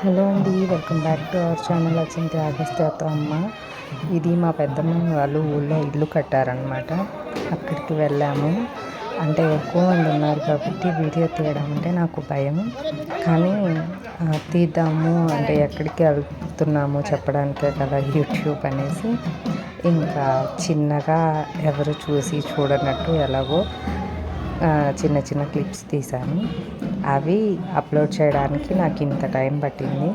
Hello అండి welcome back to our channel వచ్చింది అగస్త్యతో అమ్మ. ఇది మా పెద్దమ్మ వాళ్ళు ఊళ్ళో ఇల్లు కట్టారనమాట అక్కడికి వెళ్ళాము. అంటే ఎక్కువ మంది ఉన్నారు కాబట్టి వీడియో తీయడం అంటే నాకు భయం. కానీ తీద్దాము అంటే ఎక్కడికి వెళ్తున్నాము చెప్పడానికే కదా యూట్యూబ్ అనేసి. ఇంకా చిన్నగా ఎవరు చూసి చూడనట్టు ఎలాగో చిన్న చిన్న క్లిప్స్ తీశాను. అవి అప్లోడ్ చేయడానికి నాకు ఇంత టైం పట్టింది.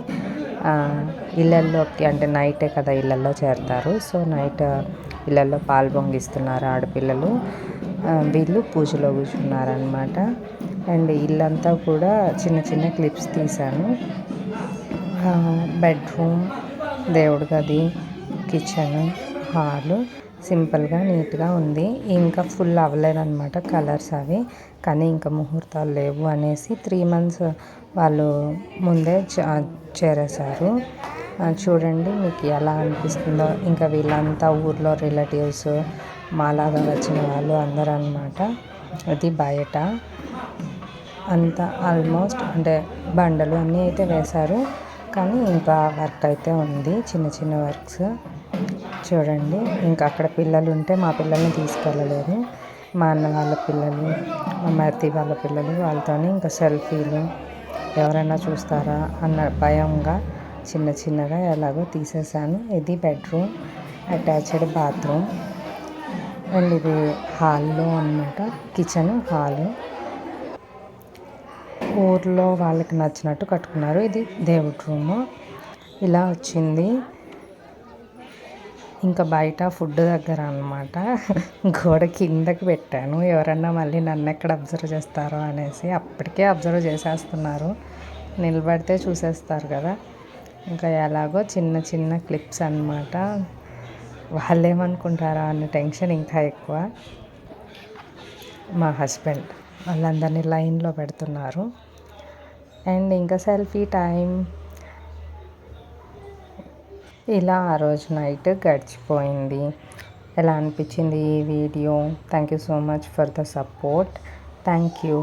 ఇళ్ళల్లోకి అంటే నైటే కదా ఇళ్ళల్లో చేరతారు. సో నైట్ ఇళ్ళల్లో పాలు పొంగిస్తున్నారు ఆడపిల్లలు. వీళ్ళు పూజలో కూర్చున్నారనమాట అండ్ ఇల్లంతా కూడా చిన్న చిన్న క్లిప్స్ తీశాను. బెడ్రూమ్ దేవుడి గది కిచెన్ హాలు. సింపుల్గా నీట్గా ఉంది. ఇంకా ఫుల్ అవ్వలేదన్నమాట కలర్స్ అవి. కానీ ఇంకా ముహూర్తాలు లేవు అనేసి త్రీ మంత్స్ వాళ్ళు ముందే చేరేశారు. చూడండి మీకు ఎలా అనిపిస్తుందో. ఇంకా వీళ్ళంతా ఊర్లో రిలేటివ్స్ మాలాగా వచ్చిన వాళ్ళు అందరూ అనమాట అది బయట. అంతా ఆల్మోస్ట్ అంటే బండలు అన్నీ అయితే వేశారు. కానీ ఇంకా వర్క్ అయితే ఉంది. చిన్న చిన్న వర్క్స్. చూడండి ఇంకా అక్కడ పిల్లలు ఉంటే మా పిల్లల్ని తీసుకెళ్ళలేదు. మా అన్న వాళ్ళ పిల్లలు మా మరిది వాళ్ళ పిల్లలు వాళ్ళతో ఇంకా సెల్ఫీలు ఎవరైనా చూస్తారా అన్న భయంగా చిన్న చిన్నగా ఎలాగో తీసేసాను ఇది బెడ్రూమ్ అటాచ్డ్ బాత్రూమ్. అండ్ ఇది హాల్లో అనమాట కిచెన్ హాలు. ఊర్లో వాళ్ళకి నచ్చినట్టు కట్టుకున్నారు. ఇది దేవుడి రూము. ఇలా వచ్చింది. ఇంకా బయట ఫుడ్ దగ్గర అనమాట గోడ కిందకి పెట్టాను. ఎవరన్నా మళ్ళీ నన్ను ఎక్కడ అబ్జర్వ్ చేస్తారో అనేసి అప్పటికే అబ్జర్వ్ చేసేస్తున్నారు. నిలబడితే చూసేస్తారు కదా. ఇంకా ఎలాగో చిన్న చిన్న క్లిప్స్ అనమాట వాళ్ళు ఏమనుకుంటారా అన్న టెన్షన్ ఇంకా ఎక్కువ. మా హస్బెండ్ వాళ్ళందరినీ లైన్లో పెడుతున్నారు. అండ్ ఇంకా సెల్ఫీ టైం. ఇలా ఆ రోజు నైట్ గడిచిపోయింది. ఎలా అనిపించింది ఈ video? Thank you so much for the support thank you